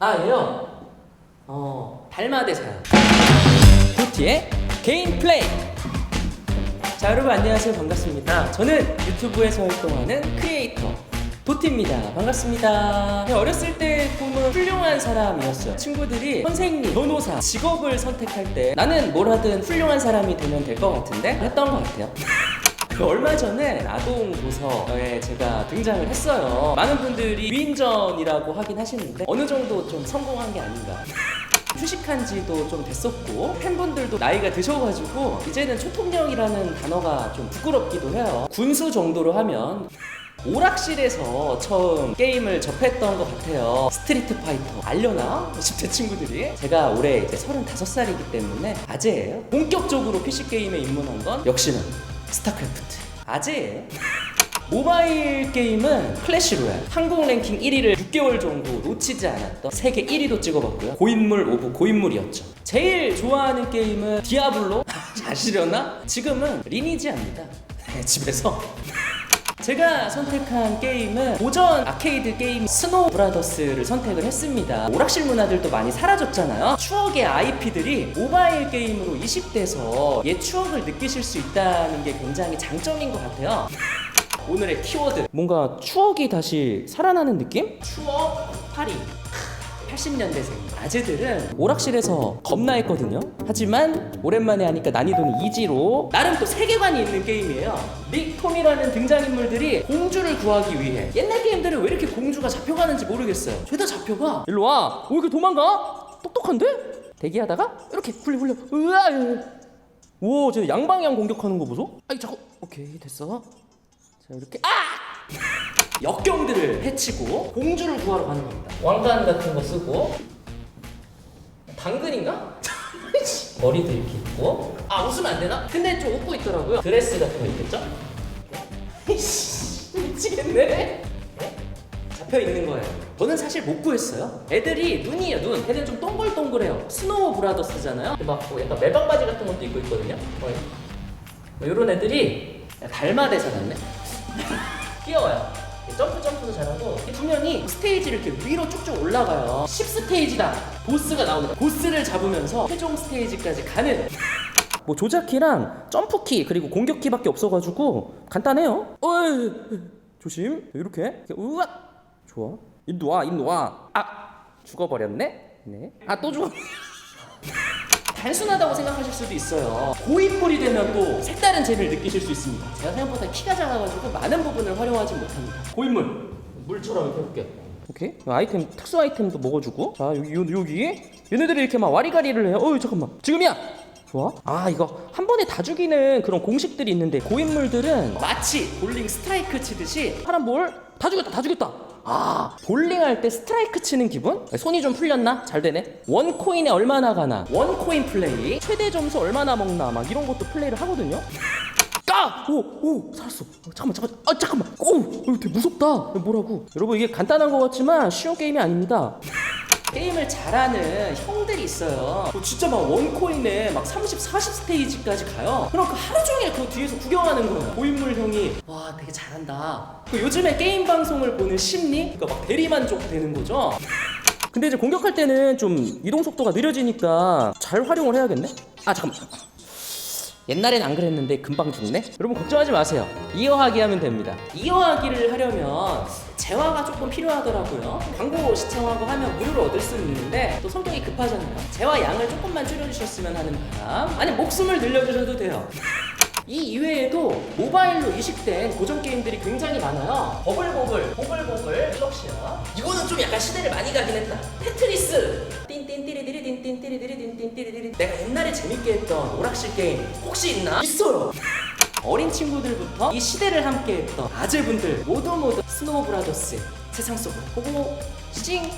아, 얘요? 어, 달마대사요. 도티의 개인 플레이! 자, 여러분 안녕하세요. 반갑습니다. 저는 유튜브에서 활동하는 크리에이터 도티입니다. 반갑습니다. 네, 어렸을 때 꿈은 훌륭한 사람이었어요. 친구들이 선생님, 변호사, 직업을 선택할 때 나는 뭘 하든 훌륭한 사람이 되면 될 것 같은데 했던 것 같아요. 그 얼마 전에 아동 도서에 제가 등장을 했어요. 많은 분들이 위인전이라고 하긴 하시는데 어느 정도 좀 성공한 게 아닌가. 휴식한 지도 좀 됐었고 팬분들도 나이가 드셔가지고 이제는 초통령이라는 단어가 좀 부끄럽기도 해요. 군수 정도로 하면 오락실에서 처음 게임을 접했던 것 같아요. 스트리트 파이터 알려나? 10대 친구들이 제가 올해 이제 35살이기 때문에 아재예요. 본격적으로 PC 게임에 입문한 건 역시는 스타크래프트. 아재예요. 모바일 게임은 클래시 로얄 한국 랭킹 1위를 6개월 정도 놓치지 않았던 세계 1위도 찍어봤고요. 고인물 오브 고인물이었죠. 제일 좋아하는 게임은 디아블로. 아시려나? 지금은 리니지합니다. 네, 집에서 제가 선택한 게임은 고전 아케이드 게임 스노우 브라더스를 선택을 했습니다. 오락실 문화들도 많이 사라졌잖아요. 추억의 IP들이 모바일 게임으로 이식돼서 옛 추억을 느끼실 수 있다는 게 굉장히 장점인 것 같아요. 오늘의 키워드 뭔가 추억이 다시 살아나는 느낌? 추억 파리 80년대생 아재들은 오락실에서 겁나 했거든요 하지만 오랜만에 하니까 난이도는 이지로 나름 또 세계관이 있는 게임이에요 닉톰이라는 등장인물들이 공주를 구하기 위해 옛날 게임들은 왜 이렇게 공주가 잡혀가는지 모르겠어요 죄다 잡혀가 일로 와 왜 이렇게 도망가? 똑똑한데? 대기하다가 이렇게 훌리 훌리 으아 오, 쟤 양방향 공격하는 거 보소? 아이 자꾸 오케이 됐어. 자 이렇게 아! 역경들을 해치고 공주를 구하러 가는 겁니다. 왕관 같은 거 쓰고 당근인가? 머리도 이렇게 있고 아 웃으면 안 되나? 근데 좀 웃고 있더라고요. 드레스 같은 거 있겠죠? 이씨, 미치겠네. 잡혀 있는 거예요. 저는 사실 못 구했어요. 애들이 눈이에요, 눈. 애들은 좀 동글동글해요. 스노우 브라더스잖아요. 막뭐 약간 매방 바지 같은 것도 입고 있거든요. 뭐 이런 애들이 달마대사 같네. 귀여워요. 점프 점프도 잘하고 분명히 스테이지를 이렇게 위로 쭉쭉 올라가요. 10스테이지다. 보스가 나오는 보스를 잡으면서 최종 스테이지까지 가는 뭐 조작키랑 점프키 그리고 공격키밖에 없어가지고 간단해요. 어이, 조심. 이렇게 우악. 좋아. 인도 와, 인도 와. 아, 죽어버렸네. 네. 아, 또 죽어. 단순하다고 생각하실 수도 있어요. 고인물이 되면 또 색다른 재미를 느끼실 수 있습니다. 제가 생각보다 키가 작아가지고 많은 부분을 활용하지 못합니다. 고인물. 물처럼 해볼게. 오케이. 아이템 특수 아이템도 먹어주고. 자 여기 요, 여기 얘네들이 이렇게 막 와리가리를 해요. 어이 잠깐만. 지금이야. 좋아. 아 이거 한 번에 다 죽이는 그런 공식들이 있는데 고인물들은 마치 볼링 스트라이크 치듯이 파란 볼다 죽였다 다 죽였다. 아 볼링 할 때 스트라이크 치는 기분? 손이 좀 풀렸나? 잘 되네. 원 코인에 얼마나 가나? 원 코인 플레이. 최대 점수 얼마나 먹나? 막 이런 것도 플레이를 하거든요. 까! 오! 오! 살았어. 어, 잠깐만, 잠깐만. 아, 잠깐만. 오! 어, 되게 무섭다. 뭐라고? 여러분, 이게 간단한 것 같지만 쉬운 게임이 아닙니다. 게임을 잘하는 형들이 있어요. 뭐 진짜 막 원코인에 막 30, 40 스테이지까지 가요. 그럼 그 하루 종일 그 뒤에서 구경하는 거예요. 고인물 형이 와 되게 잘한다. 그 요즘에 게임 방송을 보는 심리, 그러니까 막 대리만족 되는 거죠. 근데 이제 공격할 때는 좀 이동 속도가 느려지니까 잘 활용을 해야겠네. 아 잠깐만. 옛날엔 안 그랬는데 금방 죽네? 여러분 걱정하지 마세요. 이어하기 하면 됩니다. 이어하기를 하려면 재화가 조금 필요하더라고요. 광고 시청하고 하면 무료로 얻을 수는 있는데 또 성격이 급하잖아요. 재화 양을 조금만 줄여주셨으면 하는 바람. 아니 목숨을 늘려주셔도 돼요. 이 이외에도 모바일로 이식된 고전 게임들이 굉장히 많아요. 버블버블, 보글보글, 플럭시아. 이거는 좀 약간 시대를 많이 가긴 했다. 테트리스. 띵띵띠리디리 띵띵띠리디리 띵띵띠리디리. 내가 옛날에 재밌게 했던 오락실 게임 혹시 있나? 있어요. 어린 친구들부터 이 시대를 함께했던 아재분들 모두 모두 스노우 브라더스 세상 속으로 보고 싱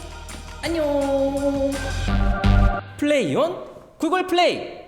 안녕 플레이온 구글 플레이